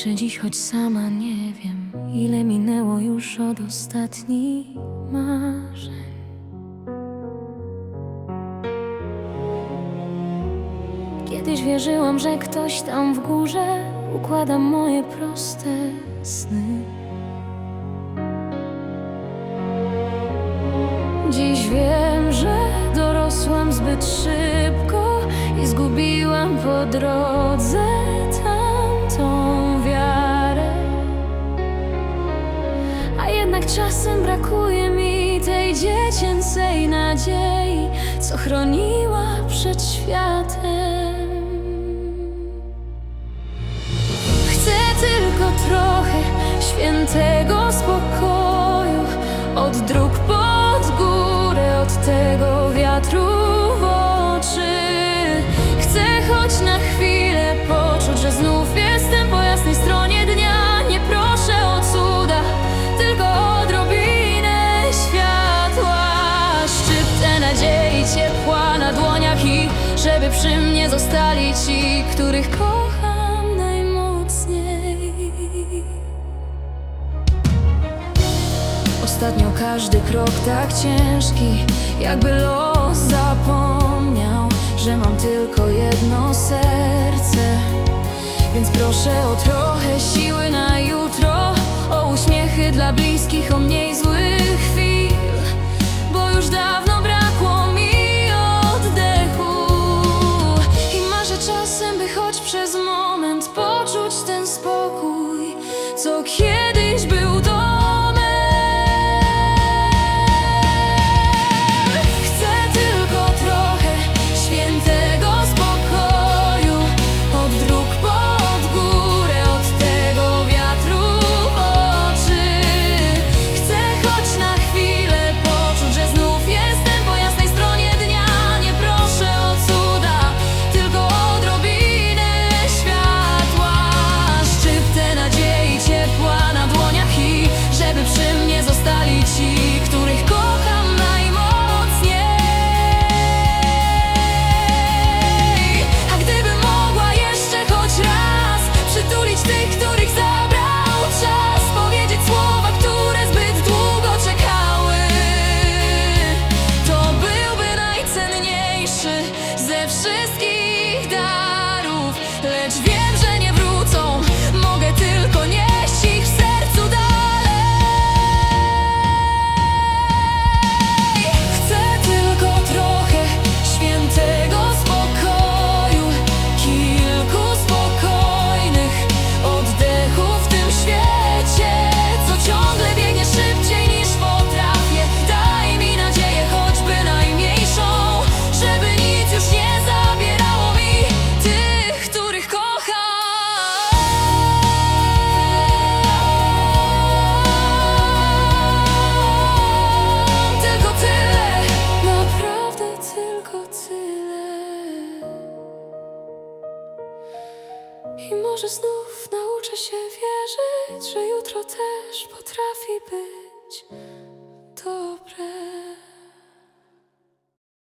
piszę dziś, choć sama nie wiem, ile minęło już od ostatnich marzeń. Kiedyś wierzyłam, że ktoś tam w górze układa moje proste sny. Dziś wiem, że dorosłam zbyt szybko i zgubiłam po drodze czasem brakuje mi tej dziecięcej nadziei, co chroniła przed światem. Chcę tylko trochę świętego spokoju Od dróg pod górę, od tego wiatru w oczy Chcę choć na chwilę poczuć, nadziei, ciepła na dłoniach i żeby przy mnie zostali ci, których kocham najmocniej. Ostatnio każdy krok tak ciężki, jakby los zapomniał, że mam tylko jedno serce. Więc proszę o trochę siły na jutro, o uśmiechy dla bliskich, o mniej złych I może znów nauczę się wierzyć, że jutro też potrafi być dobre.